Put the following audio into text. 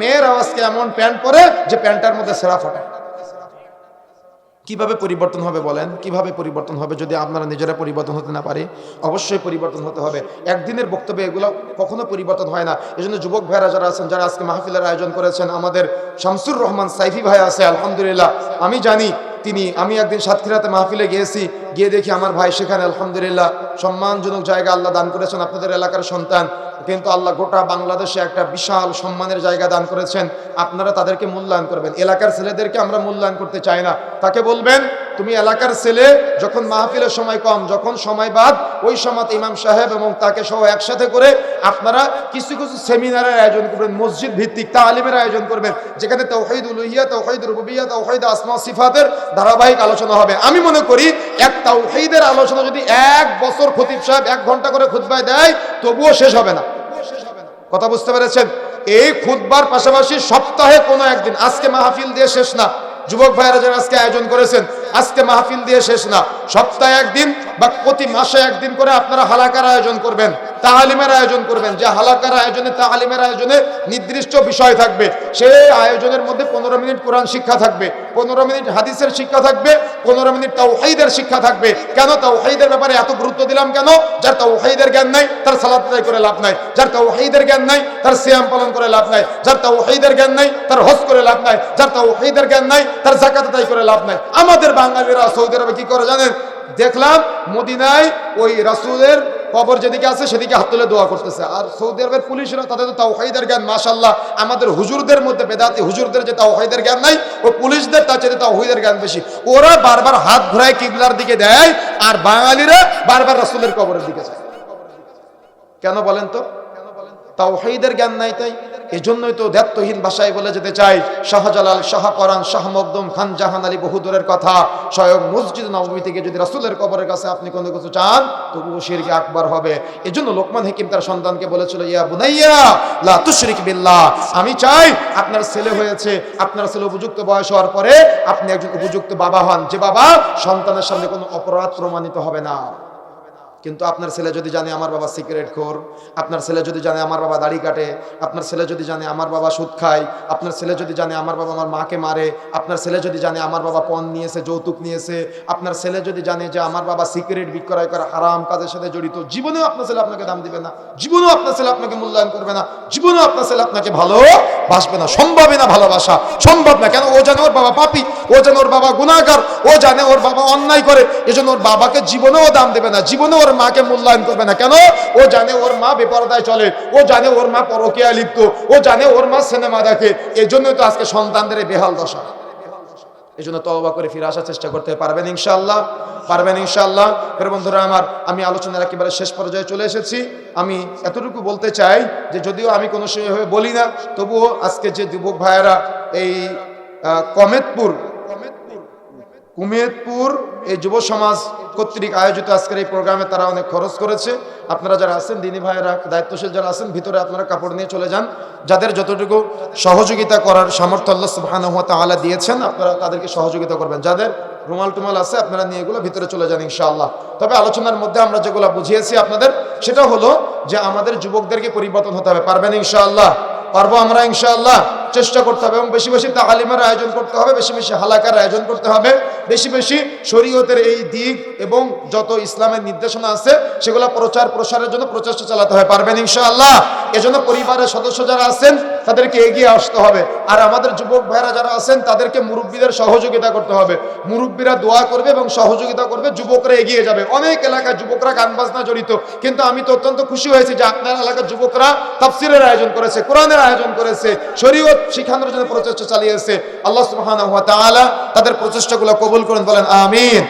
মেয়ের আওয়াজকে এমন প্যান্ট পরে যে প্যান্টটার মধ্যে সেরা ফাটে। কীভাবে পরিবর্তন হবে বলেন? কীভাবে পরিবর্তন হবে যদি আপনারা নিজেরা পরিবর্তন হতে না পারে? অবশ্যই পরিবর্তন হতে হবে। একদিনের বক্তব্যে এগুলো কখনো পরিবর্তন হয় না। এই জন্য যুবক ভাইরা যারা আছেন, যারা আজকে মাহফিলের আয়োজন করেছেন, আমাদের শামসুর রহমান সাইফি ভাই আছে, আলহামদুলিল্লাহ। আমি জানি তিনি, আমি একদিন সাতক্ষীরাতে মাহফিলে গিয়েছি। গিয়ে দেখি আমার ভাই সেখানে, আলহামদুলিল্লাহ, সম্মানজনক জায়গা আল্লাহ দান করেছেন আপনাদের এলাকার সন্তান। কিন্তু আল্লাহ গোটা বাংলাদেশে একটা বিশাল সম্মানের জায়গা দান করেছেন। আপনারা তাদেরকে মূল্যায়ন করবেন। এলাকার ছেলেদেরকে আমরা মূল্যায়ন করতে চাই না। তাকে বলবেন, তুমি এলাকার ছেলে, যখন মাহফিলের সময় কম, যখন সময় বাদ, ওই সময় ইমাম সাহেব এবং তাকে সহ একসাথে করে আপনারা কিছু কিছু সেমিনারের আয়োজন করবেন মসজিদ ভিত্তিক তালিমের আয়োজন করবেন, যেখানে তৌহিদ উলুহিয়া তৌহিদ রুবিয়া তৌহিদ আসমা, সিফাতের ধারাবাহিক আলোচনা হবে। আমি মনে করি, এক তাওহীদের আলোচনা যদি এক বছর খতিব সাহেব এক ঘণ্টা করে খুতবায় দেয়, তবুও শেষ হবে না। কথা বুঝতে পেরেছেন? এই খুতবার পাশাপাশি সপ্তাহে কোনো একদিন, আজকে মাহফিল দিয়ে শেষ না। যুবক ভাইয়েরা যারা আজকে আয়োজন করেছেন, আজকে মাহফিল দিয়ে শেষ না। সপ্তাহে একদিন বা প্রতি মাসে একদিন করে আপনারা হালাকার আয়োজন করবেন। তাহালিমের আয়োজন করবেন। যে হালাকার আয়োজনে তাহালিমের আয়োজনে নির্দিষ্ট বিষয় থাকবে। সেই আয়োজনের মধ্যে পনেরো মিনিট কোরআন শিক্ষা থাকবে, পনেরো মিনিট হাদিসের শিক্ষা থাকবে, পনেরো মিনিট তাওহাইদের শিক্ষা থাকবে। কেন তাওহাইদের ব্যাপারে এত গুরুত্ব দিলাম কেন? যার তাওহাইদের জ্ঞান নাই, তার সালাত আদায় করে লাভ নাই। যার তাওহাইদের জ্ঞান নাই, তার সিয়াম পালন করে লাভ নাই। যার তাওহাইদের জ্ঞান নাই, তার হজ করে লাভ নাই। যার তাওহাইদের জ্ঞান নাই, তার জাকাত আদায় করে লাভ নাই। আমাদের বাঙালিরা সৌদি আরবে কি করে জানেন? দেখলাম মদিনায় ওই রাসূলের কবর যেদিকে আছে সেদিকে হাত তুলে দোয়া করতেছে। আর সৌদি আরবের পুলিশরা তাদের তো তাওহাইদের জ্ঞান মাশাল্লাহ আমাদের হুজুরদের মধ্যে বেদাতি হুজুরদের যে তাওহাইদের জ্ঞান নাই, ও পুলিশদের তার চেয়ে তাওহিদের জ্ঞান বেশি। ওরা বারবার হাত ঘুরায় কিবলার দিকে দেয়, আর বাঙালিরা বারবার রাসূলের কবরের দিকে যায়। কেন বলেন তো? তাওহীদের জ্ঞান নাই তাই? এজন্যই তো দায়িত্বহীন ভাষায় বলে যেতে চাই, শাহজালাল শাহপরান শাহ মকদম খান জাহান আলী বহুদূরের কথা। স্বয়ং মসজিদ নবমী থেকে যদি রাসূলের কবরের কাছে আপনি কোনো কিছু চান, তবুও শিরকে আকবার হবে। এজন্য লোকমান হাকিম তার সন্তানকে বলেছিল, ইয়া বুনাইয়া, লা তুশরিক বিল্লাহ, আমি চাই আপনার ছেলে হয়েছে, আপনার ছেলে উপযুক্ত বয়স হওয়ার পরে আপনি একজন উপযুক্ত বাবা হন। যে বাবা সন্তানের সামনে কোনো অপরাধ প্রমাণিত হবে না। কিন্তু আপনার ছেলে যদি জানে আমার বাবা সিগারেট খোর, আপনার ছেলে যদি জানে আমার বাবা দাড়ি কাটে, আপনার ছেলে যদি জানে আমার বাবা সুদ খায়, আপনার ছেলে যদি জানে আমার বাবা আমার মাকে মারে, আপনার ছেলে যদি জানে আমার বাবা পণ নিয়েছে, যৌতুক নিয়েছে, আপনার ছেলে যদি জানে যে আমার বাবা সিগারেট বিক্রয় করে হারাম কাজের সাথে জড়িত, জীবনেও আপনার ছেলে আপনাকে দাম দিবে না, জীবনেও আপনার ছেলে আপনাকে মূল্যায়ন করবে না, জীবনেও আপনার ছেলে আপনাকে ভালো বাসবে না সম্ভবই না ভালোবাসা, সম্ভব না, কেন? ও জানে ওর বাবা পাপি, ও জানে ওর বাবা গুণাগার ও জানে ওর বাবা অন্যায় করে, এজন্য ওর বাবাকে জীবনেও দাম দেবে না জীবনে ওর মাকে মূল্যায়ন করবে না। কেন? ও জানে ওর মা বেপরদায় চলে, ও জানে ওর মা পরকিয়া লিপ্ত, ও জানে ওর মা সিনেমা দেখে। এই জন্যই তো আজকে সন্তানদের বেহাল দশা। এই জন্য তওবা করে ফিরে আসার চেষ্টা করতে পারবেন ইনশাআল্লাহ পারবেন ইনশাআল্লাহ। ফের বন্ধুরা, আমার, আমি আলোচনার একেবারে শেষ পর্যায়ে চলে এসেছি। আমি এতটুকু বলতে চাই যে যদিও আমি কোনো সেভাবে বলি না, তবুও আজকে যে যুবক ভাইয়েরা এই কমেতপুর কুমেদপুর এই যুব সমাজ কর্তৃক আয়োজিত আজকের এই প্রোগ্রামে তারা অনেক খরচ করেছে। আপনারা যারা আছেন, দিনী ভাইয়েরা, দায়িত্বশীল যারা আছেন, ভিতরে আপনারা কাপড় নিয়ে চলে যান। যাদের যতটুকু সহযোগিতা করার সামর্থ্য আল্লাহ সুবহানাহু ওয়া তাআলা দিয়েছেন, আপনারা তাদেরকে সহযোগিতা করবেন। যাদের রুমাল টুমাল আছে, আপনারা নিয়ে এগুলো ভিতরে চলে যান ইনশাআল্লাহ। তবে আলোচনার মধ্যে আমরা যেগুলো বুঝিয়েছি আপনাদের, সেটা হলো যে আমাদের যুবকদেরকে পরিবর্তন হতে হবে। পারবেন ইনশাআল্লাহ? পারব আমরা ইনশাআল্লাহ? চেষ্টা করতে হবে এবং বেশি বেশি তাহালিমের আয়োজন করতে হবে, বেশি বেশি হালাকার আয়োজন করতে হবে, বেশি বেশি শরীয়তের এই দিক এবং যত ইসলামের নির্দেশনা আছে সেগুলো প্রচার প্রসারের জন্য প্রচেষ্টা চালাতে হয়, পারবেন ইনশাআল্লাহ? এজন্য পরিবারের সদস্য যারা আছেন তাদেরকে এগিয়ে আসতে হবে। আর আমাদের যুবক ভাইরা যারা আছেন, তাদেরকে মুরব্বীদের সহযোগিতা করতে হবে। মুরব্বীরা দোয়া করবে এবং সহযোগিতা করবে, যুবকরা এগিয়ে যাবে। অনেক এলাকার যুবকরা গান বাজনা জড়িত। কিন্তু আমি তো অত্যন্ত খুশি হয়েছি যে আপনার এলাকার যুবকরা তাফসিরের আয়োজন করেছে, কোরআনের আয়োজন করেছে, শরীয়ত শিখানোর জন্য প্রচেষ্টা চালিয়েছে। আল্লাহ সুবহানাহু ওয়া তাআলা তাদের প্রচেষ্টাগুলো কবুল করেন, বলেন, আমিন।